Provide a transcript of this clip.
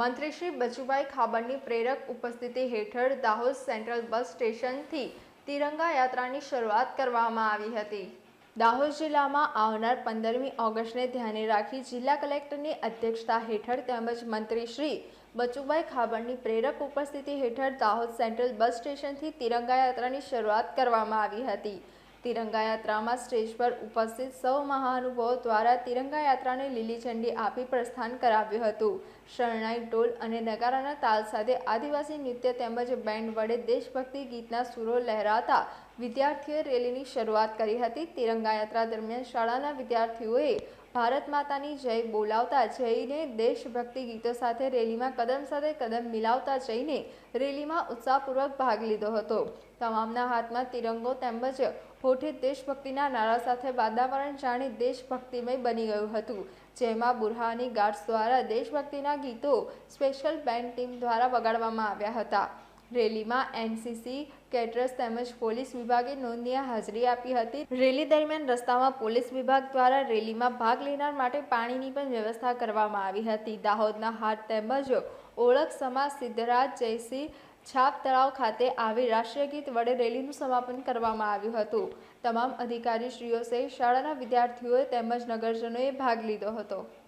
મંત્રી શ્રી બચુભાઈ ખાબડની પ્રેરક ઉપસ્થિતિ હેઠળ દાહોદ સેન્ટ્રલ બસ સ્ટેશનથી તિરંગા યાત્રાની શરૂઆત કરવામાં આવી હતી. દાહોદ જિલ્લામાં આવનાર પંદરમી ઓગસ્ટને ધ્યાને રાખી જિલ્લા કલેક્ટરની અધ્યક્ષતા હેઠળ તેમજ મંત્રી શ્રી બચુભાઈ ખાબડની પ્રેરક ઉપસ્થિતિ હેઠળ દાહોદ સેન્ટ્રલ બસ સ્ટેશનથી તિરંગા યાત્રાની શરૂઆત કરવામાં આવી હતી. તિરંગા યાત્રામાં સ્ટેજ પર ઉપસ્થિત સૌ મહાનુભાવો દ્વારા તિરંગા યાત્રાને લીલી ઝંડી આપી પ્રસ્થાન કરાવ્યું હતું. શરણાઈ ઢોલ અને નગારાના તાલ સાથે આદિવાસી નૃત્ય તેમજ બેન્ડ વડે દેશભક્તિ ગીતના સૂરો લહેરાતા વિદ્યાર્થીઓએ રેલીની શરૂઆત કરી હતી. તિરંગા યાત્રા દરમિયાન શાળાના વિદ્યાર્થીઓએ ભારત માતાની જય બોલાવતા જઈને દેશભક્તિ ગીતો સાથે રેલીમાં કદમ સાથે કદમ મિલાવતા જઈને રેલીમાં ઉત્સાહપૂર્વક ભાગ લીધો હતો. તમામના હાથમાં તિરંગો તેમજ હોઠે દેશભક્તિના નારા સાથે વાતાવરણ જાણે દેશભક્તિમય બની ગયું હતું. જેમાં બુરહાની ગાર્ડ્સ દ્વારા દેશભક્તિના ગીતો સ્પેશિયલ બેન્ડ ટીમ દ્વારા વગાડવામાં આવ્યા હતા. રેલીમાં એનસીસી, કેટરસ તેમજ પોલીસ વિભાગે નોંધનીય હાજરી આપી હતી. રેલી દરમિયાન રસ્તામાં પોલીસ વિભાગ દ્વારા રેલીમાં ભાગ લેનાર માટે પાણીની પણ વ્યવસ્થા કરવામાં આવી હતી. દાહોદના હાટ તેમજ ઓળખ સમાજ સિદ્ધરાજ, જયસિંહ છાપ તળાવ ખાતે આવી રાષ્ટ્રીય ગીત વડે રેલીનું સમાપન કરવામાં આવ્યું હતું. તમામ અધિકારીશ્રીઓ સહિત શાળાના વિદ્યાર્થીઓએ તેમજ નગરજનોએ ભાગ લીધો હતો.